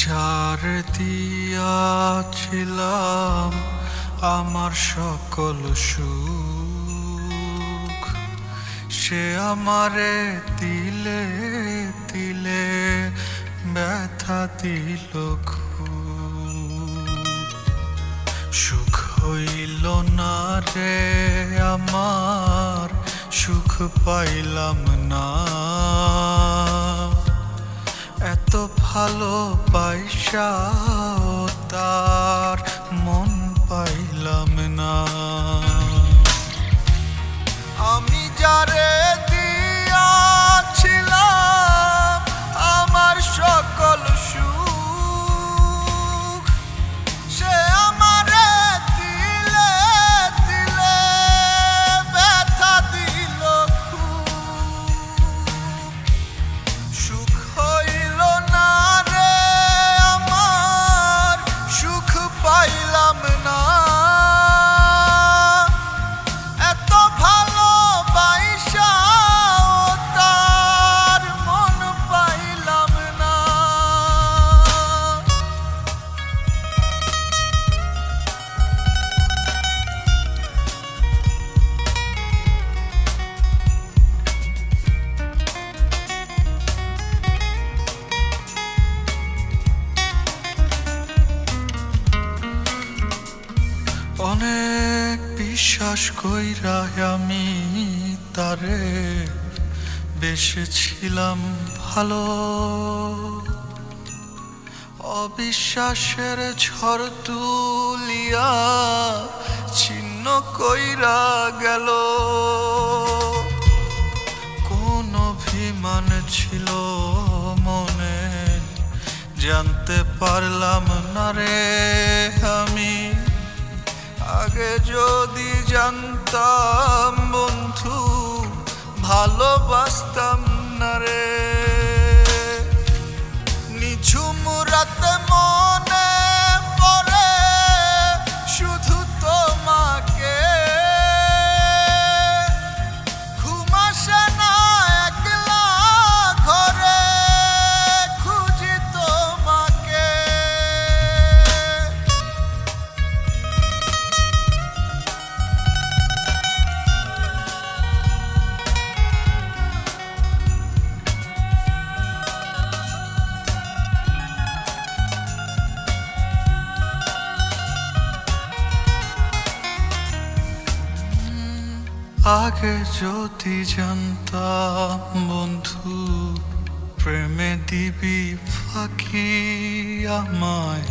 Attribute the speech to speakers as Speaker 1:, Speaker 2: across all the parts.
Speaker 1: যার দিয়াছিলাম আমার সকল সুখ। সে আমারে দিলে দিলে ব্যথা দিল সুখ হইল না রে আমার, সুখ পাইলাম না। ভালো পয়সা তার মন অনেক বিশ্বাস কইরা আমি তারে বেসেছিলাম ভালো। অবিশ্বাসের ঝড় তুলিয়া ছিন্ন কইরা গেল। কোন অভিমান ছিল মনে, জানতে পারলাম না রে আমি। আগে যদি জানতাম বন্ধু ভালোবাসতাম না রে। নিঝুম রাতে আগে যদি জানতাম বন্ধু, প্রেমে দিবি ফাঁকি আমায়।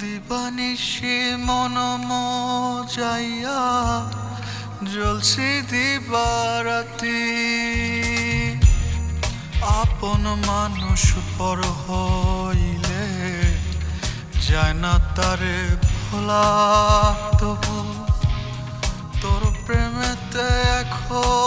Speaker 1: দিবানিশি মন যাইয়া জলসি দিবারাতি। আপন মানুষ পর হইলে, যায় না তারে ভোলা তবু। prometer jak ho.